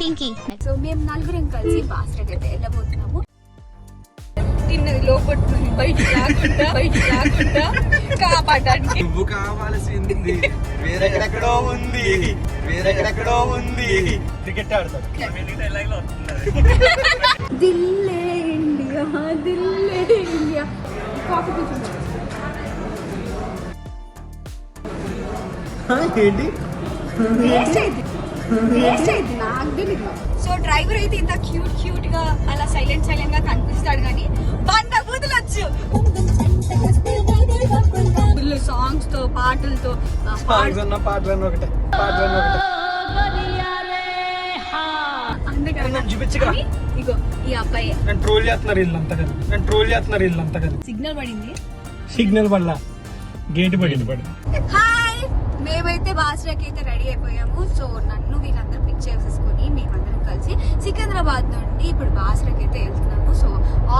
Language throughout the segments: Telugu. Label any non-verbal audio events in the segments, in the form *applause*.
పింకీ. సో మేము నలుగురం కలిసి బాస్టర్కి అయితే వెళ్ళబోతున్నాము. తిన్నది లోపల బయటికి రాకుండా బయటికి రాకుండా కాపాడడానికి. నువ్వు కావాల్సింది వేరెక్కడెక్కడో ఉంది వేరెక్కడెక్కడో ఉంది. క్రికెట్ ఆడతాడు. దిల్లే ఇండియా దిల్లే ఇండియా. కాఫీ కూర్చుంటాం ఏంటి? వేస్ట్ సో డ్రైవర్ అయితే ఇంత క్యూట్ క్యూట్గా అలా సైలెంట్ సైలెంట్గా కనిపిస్తాడు కానీ వంద బూతులు వచ్చు. ఫుల్ సాంగ్స్తో పాటలతో పాటలు ఒకటే పాటలు ఒకటే. ఇగో ఈ అబ్బాయి. నేను ట్రోల్ చేస్తున్నారు ఇల్లు అంతా కదా నేను ట్రోల్ చేస్తున్నారు కదా సిగ్నల్ పడింది. సిగ్నల్ వల్ల గేట్ పడింది పడి హాయ్ మేమైతే బాసరాకి అయితే రెడీ అయిపోయాము. సో నన్ను వీళ్ళందరూ పిక్ చేసేసుకొని మేమందరం కలిసి సికింద్రాబాద్ నుండి ఇప్పుడు బాసరాకి అయితే వెళ్తున్నాము. సో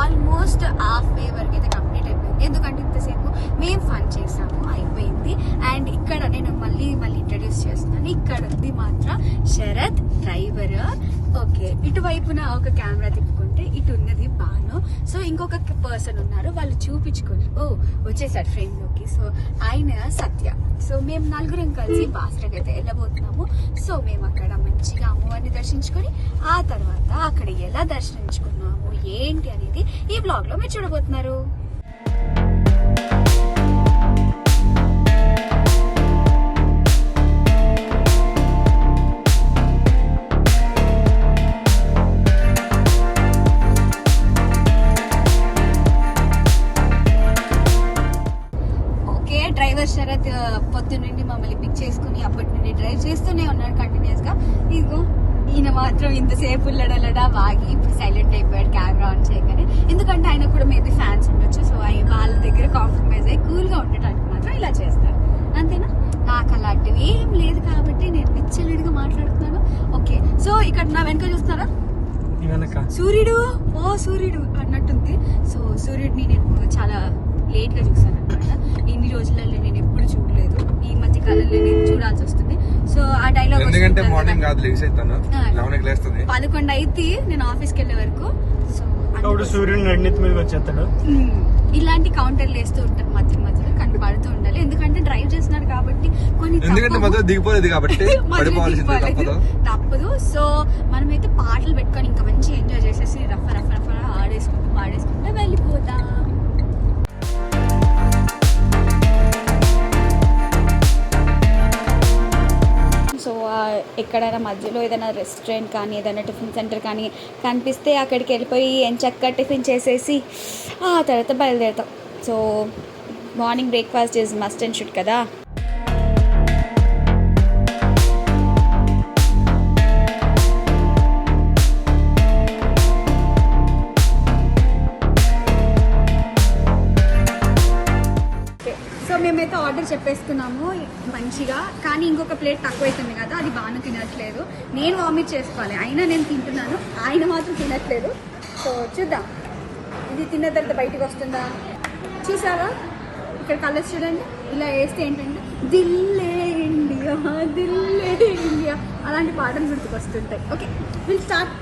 ఆల్మోస్ట్ హాఫ్ వే వరకు అయితే కంప్లీట్ అయిపోయింది. ఎందుకంటే ఇంతసేపు మేము ఫన్ చేసాము. అయిపోయింది. అండ్ ఇక్కడ నేను మళ్ళీ మళ్ళీ ఇంట్రడ్యూస్ చేస్తున్నాను. ఇక్కడ ఉంది మాత్రం శరత్ డ్రైవర్. ఓకే. ఇటువైపున ఒక కెమెరా అంటే ఇటు ఉన్నది బాను సో ఇంకొక పర్సన్ ఉన్నారు వాళ్ళు చూపించుకొని ఓ వచ్చేసాడు ఫ్రేమ్లోకి. సో ఆయన సత్య. సో మేము నలుగురం కలిసి బాస్టర్కి అయితే వెళ్ళబోతున్నాము. సో మేము అక్కడ మంచిగా అమ్మవారిని దర్శించుకొని ఆ తర్వాత అక్కడ ఎలా దర్శించుకున్నాము ఏంటి అనేది ఈ బ్లాగ్లో మీరు చూడబోతున్నారు. చేస్తూనే ఉన్నాడు కంటిన్యూస్గా. ఇదిగో ఈయన మాత్రం ఇంతసేపు లడలడా వాగి ఇప్పుడు సైలెంట్ అయిపోయాడు కెమెరా ఆన్ చేయగానే. ఎందుకంటే ఆయన కూడా మేబీ ఫ్యాన్స్ ఉండొచ్చు సో ఆయన వాళ్ళ దగ్గర కాంప్రమైజ్ అయ్యి కూల్గా ఉండటానికి మాత్రం ఇలా చేస్తారు. అంతేనా? నాకు అలాంటివి ఏం లేదు కాబట్టి నేను విచ్చలడిగా మాట్లాడుతున్నాను. ఓకే సో ఇక్కడ నా వెనక వెనక. సూర్యుడు? ఓ సూర్యుడు అన్నట్టుంది. సో సూర్యుడిని నేను చాలా లేట్గా చూసాను అనమాట ఇన్ని రోజులలో నేను ఎప్పుడు చూడలేదు. ఈ మధ్య కాలంలో నేను చూడాల్సి వస్తుంది. సో ఆ డైలాగ్ ఎందుకంటే మార్నింగ్ కాదు లేచి అవుతాను. లెవెన్ లేస్తుంది. పదకొండు అయితే నేను ఆఫీస్కి వెళ్ళే వరకు. సో అప్పుడు సూర్యుడు నడినెత్తి మీద వచ్చేస్తాడు. ఇలాంటి కౌంటర్లు వేస్తూ ఉంటారు మధ్య మధ్యలో కనపడుతూ ఉండాలి. ఎందుకంటే డ్రైవ్ చేస్తున్నారు కాబట్టి కొన్ని ఎందుకంటే. మధ్య దిగిపోలేదు కాబట్టి *laughs* తప్పదు. సో మనమైతే పాటలు పెట్టుకొని ఇంకా మంచి ఎంజాయ్ చేసేసి రఫ రఫ రఫ ఆడేసుకుంటూ పాడేసుకుంటూ వెళ్ళిపోతాం సో ఎక్కడైనా మధ్యలో ఏదైనా రెస్టారెంట్ కానీ ఏదైనా టిఫిన్ సెంటర్ కానీ కనిపిస్తే అక్కడికి వెళ్ళిపోయి ఎంచక్క టిఫిన్ చేసేసి ఆ తర్వాత బయలుదేరుతాం. So morning breakfast is must and should కదా? చెప్పేసుకున్నాము మంచిగా. కానీ ఇంకొక ప్లేట్ తక్కువ అవుతుంది కదా అది బాగా తినట్లేదు. నేను వామిట్ చేసుకోవాలి. అయినా నేను తింటున్నాను. ఆయన మాత్రం తినట్లేదు. సో చూద్దాం. ఇది తిన్న తర్వాత బయటికి వస్తుందా? చూసారా? ఇక్కడ కలర్స్ చూడండి. ఇలా వేస్తే ఏంటంటే దిల్లే ఇండియా దిల్లే ఇండియా. అలాంటి పాటలు గుర్తుకొస్తుంటాయి. ఓకే విల్ స్టార్ట్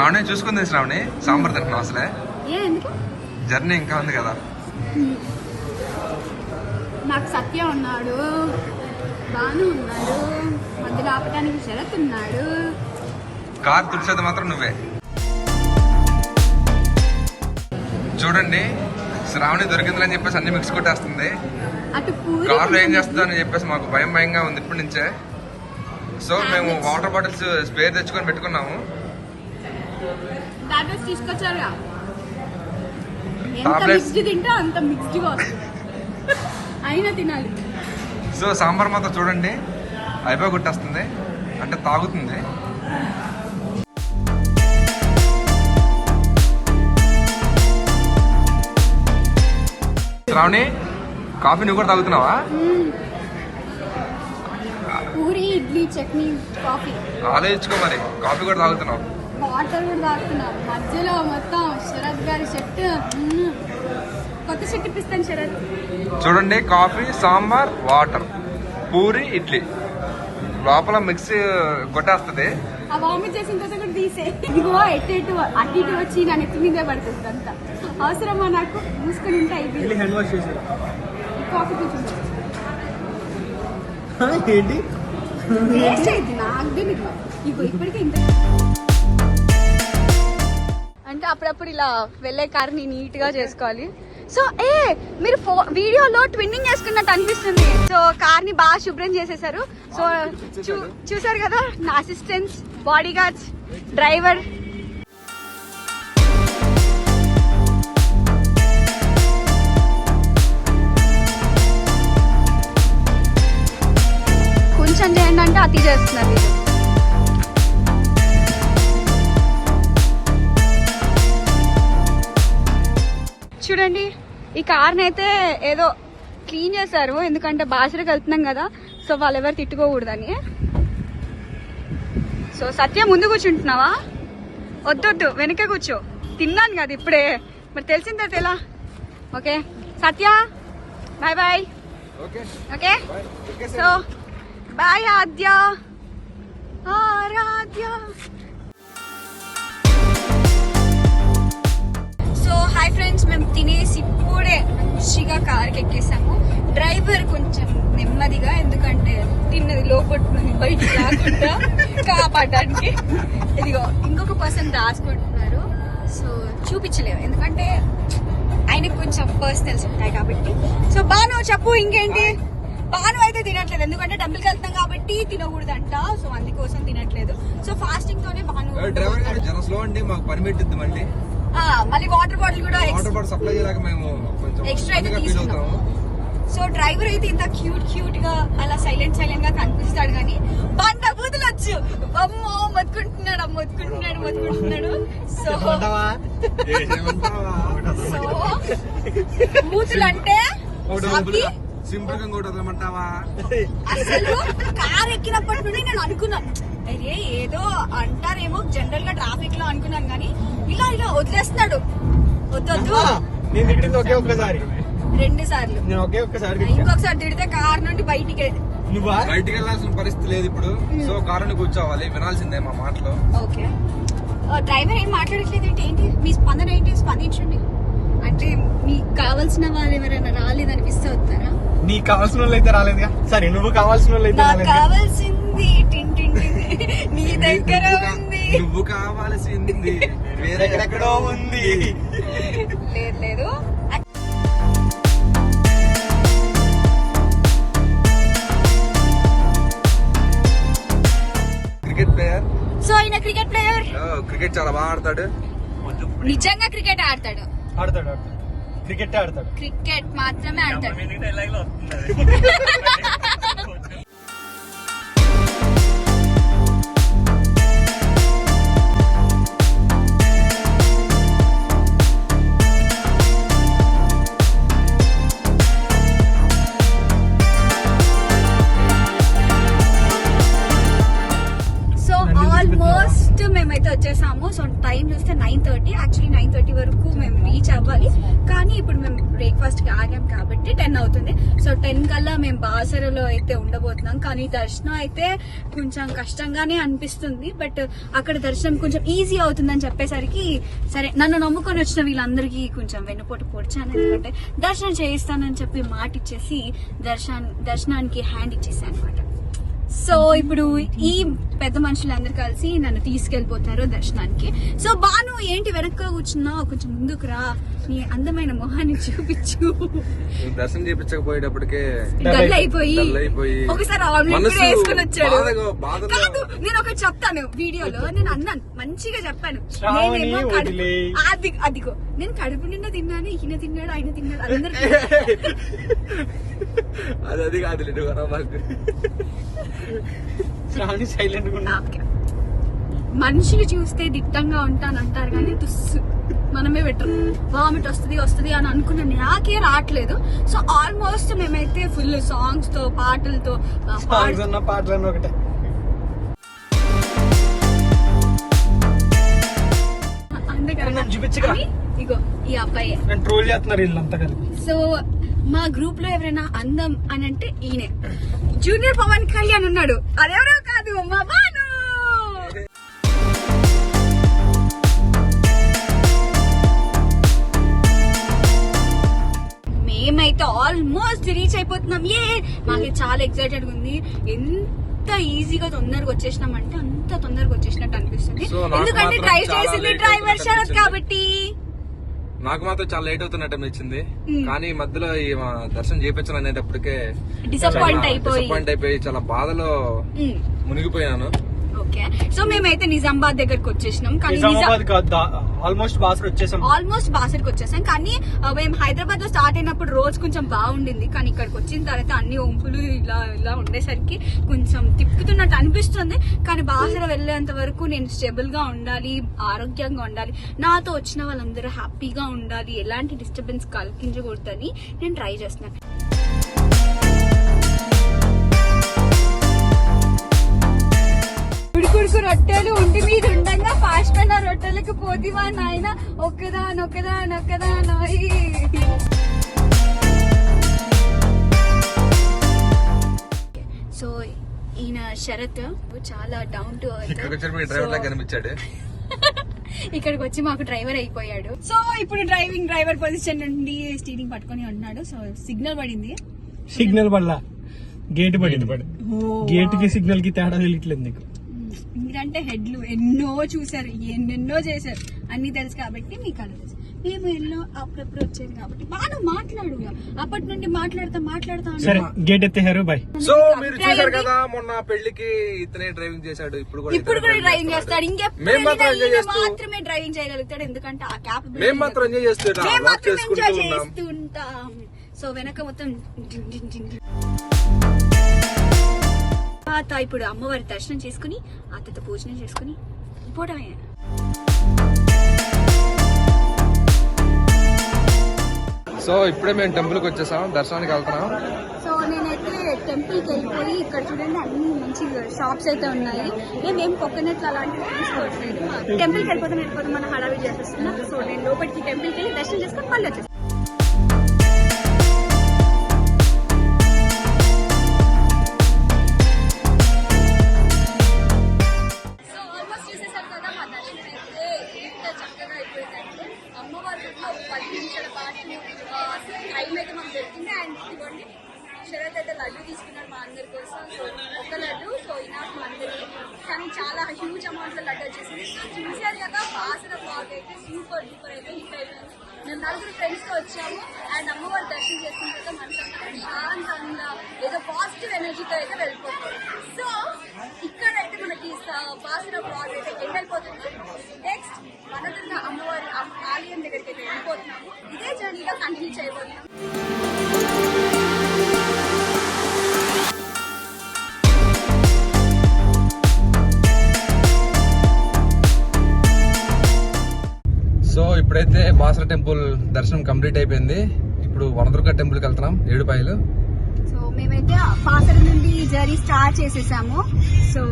శ్రావణి చూసుకుంది శ్రావణి సాంబార్ తింటున్నాం అసలే. జర్నీ ఇంకా ఉంది కదా. నాకు సత్య ఉన్నాడు బాను ఉన్నాడు మధ్యలో ఆపడానికి శరత్ ఉన్నాడు. కార్ తుడిచేది మాత్రం నువ్వే. చూడండి శ్రావణి దొరికిందని చెప్పేసి అన్ని మిక్స్ కొట్టేస్తుంది. కార్లో ఏం చేస్తుందో అని చెప్పేసి మాకు భయం భయంగా ఉంది ఇప్పటి నుంచే. సో మేము వాటర్ బాటిల్స్ స్పేర్ తెచ్చుకొని పెట్టుకున్నాము. టాబ్లెట్స్ తీసుకొచ్చారుగా. ఎంత. మిక్స్డ్ తింటే అంత మిక్స్డ్గా అయినా తినాలి. సో సాంబార్ మాత్రం చూడండి. అయిపోయి కొట్టేస్తుంది. అంటే తాగుతుంది. శ్రావణి కాఫీ నువ్వు కూడా తాగుతున్నావా? పూరి ఇడ్లీ చట్నీ కాఫీ. ఆలోచించుకో మరి. కాఫీ కూడా తాగుతున్నావు. వాటర్ కూడా మధ్యలో మొత్తం శరత్ గారి సెట్ కొత్త షర్ట్ ఇప్పిస్తాను శరత్. చూడండి కాఫీ సాంబార్ వాటర్ పూరి ఇడ్లీ. లోపల మిక్స్ కొట్టేస్తుంది. ఆ వామిట్ చేసిన తర్వాత కూడా తీసే. ఇదిగో ఎటు ఎటు అటు ఇటు వచ్చి నా నెత్తి మీదే పడుతుంది అంతా అవసరమా నాకు? మూసుకొని ఉంటే అయిపోయింది. హ్యాండ్ వాష్ చేసారు కాఫీ కూర్చుంటా ఏంటి? నాకు ఇగో ఇప్పటికే ఇంత అంటే అప్పుడప్పుడు ఇలా వెళ్ళే కార్ని నీట్గా చేసుకోవాలి. సో ఏ మీరు ఫో వీడియోలో ట్విన్నింగ్ చేసుకున్నట్టు అనిపిస్తుంది. సో కార్ని బాగా శుభ్రం చేసేసారు. సో చూ- చూసారు కదా నా అసిస్టెంట్స్ బాడీ గార్డ్స్ డ్రైవర్ కొంచెం చేయండి అంటే అతి చేస్తున్నారు చూడండి. ఈ కార్ని అయితే ఏదో క్లీన్ చేశారు. ఎందుకంటే బాసరకు వెళ్తున్నాం కదా. సో వాళ్ళు ఎవరు తిట్టుకోకూడదని. సో సత్య ముందు కూర్చుంటున్నావా? వద్దొద్దు వెనకే కూర్చో. తిన్నాను కదా ఇప్పుడే. మరి తెలిసిన తర్వాత ఎలా? Okay. Satya bye bye. Okay. Okay? So bye Aadya. Aaradhya. So hi friends మేము తినేసి ఇప్పుడే మంచిగా కార్కి ఎక్కేసాము. డ్రైవర్ కొంచెం నెమ్మదిగా ఎందుకంటే తిన్నది నుండి బయటికి రాకుండా కాపాడడానికి. ఇదిగో ఇంకొక పర్సన్ రాసుకుంటున్నారు. సో చూపించలేము ఎందుకంటే ఆయనకు కొంచెం పర్సనల్స్ ఉంటాయి కాబట్టి. సో బాను చెప్పు ఇంకేంటి? బాను అయితే తినట్లేదు ఎందుకంటే టెంపుల్కి వెళ్తాం కాబట్టి తినకూడదంట. సో అందుకోసం తినట్లేదు. సో ఫాస్టింగ్ తోనే బాను డ్రైవర్ స్లో అండి మాకు పర్మిట్ ఇద్దాం అండి ఆ, మళ్ళీ వాటర్ బాటిల్ కూడా ex- వాటర్ బాటిల్ సప్లై చేయలేక మేము కొంచెం Extra అయితే తీసుకున్నాం. అవుతాము. సో డ్రైవర్ అయితే ఇంత క్యూట్ క్యూట్గా అలా సైలెంట్ సైలెంట్గా కనిపిస్తాడు కానీ బండ బూతులు వచ్చు. అమ్మో మొత్తుకుంటున్నాడు అమ్మ మొత్తుకుంటున్నాడు. మొత్తుకుంటున్నాడు సో సో *laughs* బూతులు అంటే సింపుల్గా అసలు కార్ ఎక్కినప్పటి నుండి నేను అనుకున్నాను. అరే ఏదో అంటారేమో జనరల్గా ట్రాఫిక్లో అనుకున్నాను కానీ ఇలా ఇలా వదిలేస్తున్నాడు. వద్దొద్దు నేను తిట్టింది ఒకే ఒక్కసారి రెండు సార్లు. నేను ఒకే ఒక్కసారి తిట్టా. ఇంకొకసారి తిడితే కార్ నుండి బయటికి నువ్వా? బయటికి వెళ్ళాల్సిన పరిస్థితి లేదు ఇప్పుడు. సో కారుని కూర్చోవాలి వినాల్సిందే మా మాటలు. ఓకే. డ్రైవర్ ఏం మాట్లాడట్లేదు ఏంటి? ఏంటి? మీ స్పందన ఏంటి? స్పందించండి. అంటే మీకు కావాల్సిన వాళ్ళు ఎవరైనా రాలేదనిపిస్తే వస్తారా? నీకు కావాల్సిన వాళ్ళు అయితే రాలేదుగా. సరే నువ్వు కావాల్సిన వాళ్ళు అయితే కావాల్సింది. నీ దగ్గర ఉంది. నువ్వు కావాల్సింది. వేరెక్కడెక్కడో ఉంది. లేదు లేదు. Cricket player? సో ఆయన క్రికెట్ ప్లేయర్? క్రికెట్ చాలా బాగా ఆడతాడు. నిజంగా క్రికెట్ ఆడతాడు? ఆడతాడు ఆడతాడు. క్రికెట్ ఆడతాడు. క్రికెట్ మాత్రమే ఆడతాడు. అయితే ఉండబోతున్నాం. కానీ దర్శనం అయితే కొంచెం కష్టంగానే అనిపిస్తుంది. బట్ అక్కడ దర్శనం కొంచెం ఈజీ అవుతుందని చెప్పేసరికి సరే నన్ను నమ్ముకొని వచ్చిన వీళ్ళందరికీ కొంచెం వెన్నుపోటు పొడిచాను. ఎందుకంటే దర్శనం చేయిస్తానని చెప్పి మాట ఇచ్చేసి దర్శనానికి హ్యాండ్ ఇచ్చేసాను అనమాట సో ఇప్పుడు ఈ పెద్ద మనుషులందరూ కలిసి నన్ను తీసుకెళ్ళిపోతారు దర్శనానికి. సో బాను ఏంటి వెనక్కి కూర్చున్నావు కొంచెం ముందుకు రా. నీ అందమైన మొహాన్ని చూపించు. దర్శనం చేయించకపోయేటప్పటికే డల్ అయిపోయి ఒకసారి ఆమ్లెట్ వేసుకుని వచ్చాడు. కాదు నేను ఒకటి చెప్తాను వీడియోలో. నేను అన్నాను మంచిగా చెప్పాను. నేనేమో. అది అదిగో నేను కడుపు నిండా తిన్నాను ఈయన తిన్నాడు ఆయన తిన్నాడు అందరు *laughs* అది అది కాదు శ్రావణి సైలెంట్. మనుషులు చూస్తే దిట్టంగా ఉంటానంటారు కానీ తుస్సు. మనమే బెటర్ వామిట్ వస్తుంది వస్తుంది అని అనుకున్నాను నాకే రావట్లేదు. సో ఆల్మోస్ట్ మేమైతే ఫుల్ సాంగ్స్తో పాటలతో ఒకటే. ఇగో ఈ అబ్బాయి. ట్రోల్ చేస్తున్నారు సో మా గ్రూప్లో ఎవరైనా అందం అని అంటే ఈయనే. జూనియర్ పవన్ కళ్యాణ్ ఉన్నాడు. అదెవరో కాదు మా బాను మేమైతే ఆల్మోస్ట్ రీచ్ అయిపోతున్నాం. ఏ మాకు చాలా ఎక్సైటెడ్ ఉంది. ఎంత ఈజీగా తొందరగా వచ్చేసినాం అంటే అంత తొందరగా వచ్చేసినట్టు అనిపిస్తుంది. ఎందుకంటే డ్రైవ్ చేసింది డ్రైవర్ శరత్. కాబట్టి. నాకు మాత్రం చాలా లేట్ అవుతున్నట్టు అనిపించింది. కానీ మధ్యలో ఈ దర్శనం చేయించాలి అనేటప్పటికే డిసప్పాయింట్ అయిపోయి చాలా బాధలో. మునిగిపోయాను ఓకే. సో మేమైతే నిజామాబాద్ దగ్గరకు వచ్చేసినాం. కానీ నిజామాబాద్ ఆల్మోస్ట్ బాసర్ వచ్చేసాం. ఆల్మోస్ట్ బాసర్కి వచ్చేసాం. కానీ మేము హైదరాబాద్లో స్టార్ట్ అయినప్పుడు రోజు కొంచెం బాగుండింది. కానీ ఇక్కడికి వచ్చిన తర్వాత అన్ని వంపులు ఇలా ఇలా ఉండేసరికి కొంచెం తిప్పుతున్నట్టు అనిపిస్తుంది. కానీ బాసర వెళ్ళేంత వరకు నేను స్టేబుల్గా ఉండాలి ఆరోగ్యంగా ఉండాలి. నాతో వచ్చిన వాళ్ళందరూ హ్యాపీగా ఉండాలి. ఎలాంటి డిస్టర్బెన్స్ కల్పించకూడదని నేను ట్రై చేస్తున్నాను ఉడుకుడుకు రొట్టెలు ఉండి మీద ఉండగా ఫాస్ట్ అయిన రొట్టెలకు పోతివా నాయన. ఒక్కదా నొక్కదా నొక్కదా నోయి సో ఈయన శరత్ చాలా డౌన్ టు కనిపించాడు. *laughs* ఇక్కడికి వచ్చి మాకు డ్రైవర్ అయిపోయాడు. సో ఇప్పుడు డ్రైవింగ్ డ్రైవర్ పొజిషన్ నుండి స్టీరింగ్ పట్టుకొని ఉన్నాడు. సో సిగ్నల్ పడింది. సిగ్నల్ వల్ల గేట్ పడింది. గేట్కి సిగ్నల్కి తేడా తెలియట్లేదు నీకు. మీరంటే హెడ్లు ఎన్నో చూసారు ఎన్నెన్నో చేశారు. అన్ని తెలుసు కాబట్టి మీకు అలా తెలుసు. మేము ఎన్నో అప్పుడప్పుడు వచ్చేది కాబట్టి బాగా మాట్లాడు అప్పటి నుండి మాట్లాడతా మాట్లాడతా సరే గేట్ ఎత్తేసారు బాయ్ సో మీరు చూసారు కదా మొన్న పెళ్ళికి ఇతనే డ్రైవింగ్ చేశాడు ఇప్పుడు కూడా ఇప్పుడు కూడా డ్రైవింగ్ చేస్తాడు. ఇంకెప్పుడు మాత్రమే డ్రైవింగ్ చేయగలుగుతాడు. ఎందుకంటే ఆ క్యాప్ మేము మాత్రం ఎంజాయ్ చేస్తున్నాం మేము వాక్ మాత్రం చేసుకుంటూ ఎంజాయ్ ఉన్నాం చేస్తూ ఉంటాం. సో వెనక మొత్తం. తర్వాత ఇప్పుడు అమ్మవారి దర్శనం చేసుకుని అత్తత పూజనం చేసుకుని పోవడమే సో ఇప్పుడే మేము టెంపుల్కి వచ్చేసాం దర్శనానికి వెళ్తున్నాం. సో నేనైతే టెంపుల్కి వెళ్ళిపోయి ఇక్కడ చూడండి అన్ని మంచి షాప్స్ అయితే ఉన్నాయి. మేమేం కోకోనట్లు అలాంటివి తీసుకోవట్లేదు. టెంపుల్కి వెళ్ళిపోతాం వెళ్ళిపోతాం మన హడావిడి చేసేస్తున్నాం. సో నేను లోపలికి టెంపుల్కి వెళ్ళి దర్శనం చేసుకొని మళ్ళీ వచ్చేస్తాను పాజిటివ్ అయితే వెళ్ళిపోతుంది. సో ఇక్కడైతే మనకి బాసిన వాసన అయితే ఎండ్ అయిపోతుంది. నెక్స్ట్ వనదుర్గ అమ్మవారి ఆలయం దగ్గరికి అయితే వెళ్ళిపోతున్నాము. ఇదే జర్నీగా కంటిన్యూ చేయబోతున్నాం సో ఇప్పుడైతే బాసర టెంపుల్ దర్శనం కంప్లీట్ అయిపోయింది. ఇప్పుడు వనదుర్గ టెంపుల్కి వెళ్తున్నాం ఏడుపాయలు. మేమైతే పాసర నుండి జర్నీ స్టార్ట్ చేసేసాము. సో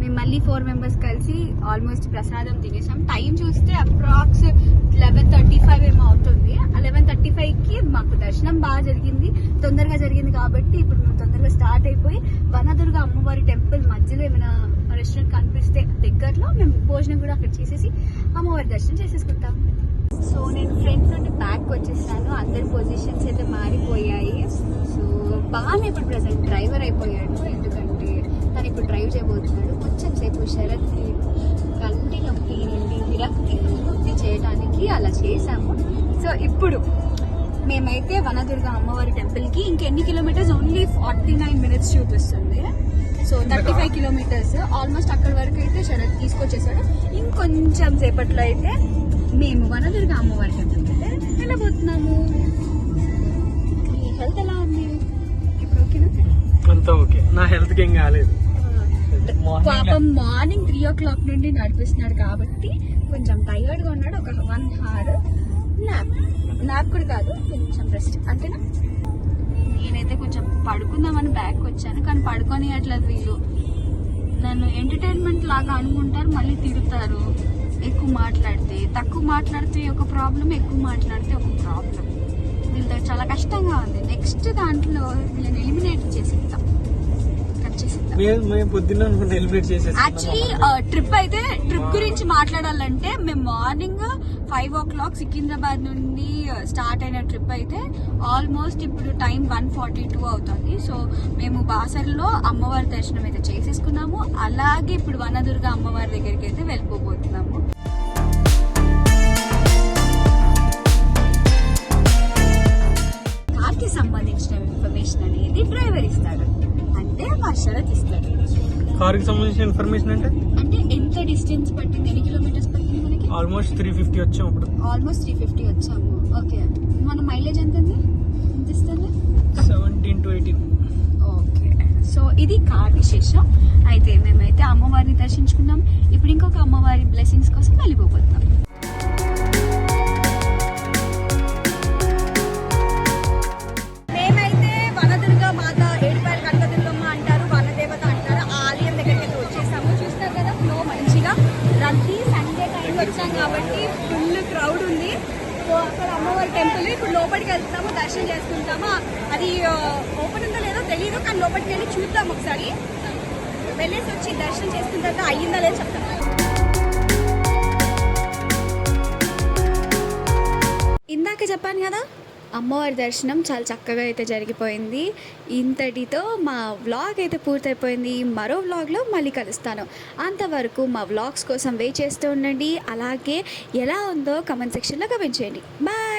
మేము మళ్ళీ ఫోర్ మెంబర్స్ కలిసి ఆల్మోస్ట్ ప్రసాదం తినేసాం. టైం చూస్తే అప్రాక్స్ లెవెన్ థర్టీ ఫైవ్ ఏమో అవుతుంది. లెవెన్ థర్టీ ఫైవ్కి మాకు దర్శనం బాగా జరిగింది. తొందరగా జరిగింది కాబట్టి ఇప్పుడు మేము తొందరగా స్టార్ట్ అయిపోయి వనదుర్గ అమ్మవారి టెంపుల్ మధ్యలో ఏమైనా రెస్టారెంట్ కనిపిస్తే దగ్గరలో మేము భోజనం కూడా అక్కడ చేసేసి అమ్మవారి దర్శనం చేసేసుకుంటాం. సో నేను ఫ్రంట్ నుండి బ్యాక్ వచ్చేసాను. అందరి పొజిషన్స్ అయితే మారిపోయాయి. సో బాగా ఇప్పుడు ప్రజెంట్ డ్రైవర్ అయిపోయాడు. ఎందుకంటే తను ఇప్పుడు డ్రైవ్ చేయబోతున్నాడు. కొంచెం సేపు శరత్ కంటి నొప్పి నుండి విరక్తి పూర్తి చేయడానికి అలా చేశాము. సో ఇప్పుడు మేమైతే వనదుర్గ అమ్మవారి టెంపుల్కి ఇంకెన్ని kilometres only forty nine minutes చూపిస్తుంది. So thirty five kilometres almost అక్కడ వరకు అయితే శరత్ తీసుకొచ్చేసాడు. ఇంకొంచెం సేపట్లో అయితే మేము వనదుర్గ అమ్మవారి టెంపుల్కి అయితే వెళ్ళబోతున్నాము మీ హెల్త్ ఎలా ఉంది? ఇప్పుడు ఓకేనా అంతా ఓకే నా హెల్త్కి ఏం కాలేదు. పాపం మార్నింగ్ త్రీ ఓ క్లాక్ నుండి నడిపిస్తున్నాడు కాబట్టి కొంచెం టైర్డ్గా ఉన్నాడు. ఒక వన్ అవర్ నాప్ నాప్ కూడా కాదు కొంచెం రెస్ట్ అంతేనా? నేనైతే కొంచెం పడుకుందామని బ్యాక్ వచ్చాను. కానీ పడుకొని అట్లా వీళ్ళు. నన్ను ఎంటర్టైన్మెంట్ లాగా అనుకుంటారు మళ్ళీ తిడతారు. ఎక్కువ మాట్లాడితే తక్కువ మాట్లాడితే ఒక ప్రాబ్లం ఎక్కువ మాట్లాడితే ఒక ప్రాబ్లం వీళ్ళతో చాలా కష్టంగా ఉంది. నెక్స్ట్ దాంట్లో వీళ్ళని ఎలిమినేట్ చేసిద్దాం యాక్చువల్లీ ట్రిప్ అయితే ట్రిప్ గురించి మాట్లాడాలంటే మేము morning five o'clock Secunderabad నుండి స్టార్ట్ అయిన ట్రిప్ అయితే ఆల్మోస్ట్ ఇప్పుడు టైం వన్ ఫార్టీ టూ అవుతుంది. సో మేము బాసర్లో అమ్మవారి దర్శనం అయితే చేసేసుకున్నాము. అలాగే ఇప్పుడు వనదుర్గ అమ్మవారి దగ్గరికి అయితే వెళ్ళిపోబోతున్నాము. ఇన్ఫర్మేషన్ అనేది డ్రైవర్ ఇస్తాడు. అంటే మా శరత్ ఇస్తాడు. కార్కి సంబంధించిన ఇన్ఫర్మేషన్ అంటే? అంటే ఎంత డిస్టెన్స్ పట్టింది ఎన్ని కిలోమీటర్స్ పట్టింది మనకి? ఆల్మోస్ట్ త్రీ ఫిఫ్టీ వచ్చాం అప్పుడు ఆల్మోస్ట్ త్రీ ఫిఫ్టీ వచ్చాము. ఓకే మన మైలేజ్ ఎంత ఉంది ఎంత ఇస్తుంది? Seventeen to eighteen okay so ఇది కార్ విశేషం. అయితే మేమైతే అమ్మవారిని దర్శించుకున్నాం. ఇప్పుడు ఇంకొక అమ్మవారి బ్లెస్సింగ్స్ కోసం వెళ్ళిపోతున్నాం అమ్మవారి టెంపుల్ ఇప్పుడు లోపలికి వెళ్తాము దర్శనం చేసుకుంటాము? అది ఓపెన్ ఉందో లేదో తెలియదు కానీ లోపలికి వెళ్ళి చూద్దాం ఒకసారి. వెళ్ళేసి వచ్చి దర్శనం చేసుకున్న తర్వాత అయ్యిందా లేదో చెప్తాను ఇందాక చెప్పాను కదా అమ్మవారి దర్శనం చాలా చక్కగా అయితే జరిగిపోయింది. ఇంతటితో మా వ్లాగ్ అయితే పూర్తయిపోయింది. మరో వ్లాగ్లో మళ్ళీ కలుస్తాను. అంతవరకు మా వ్లాగ్స్ కోసం వెయిట్ చేస్తూ ఉండండి. అలాగే ఎలా ఉందో కమెంట్ సెక్షన్లో కమెంట్ చేయండి. బాయ్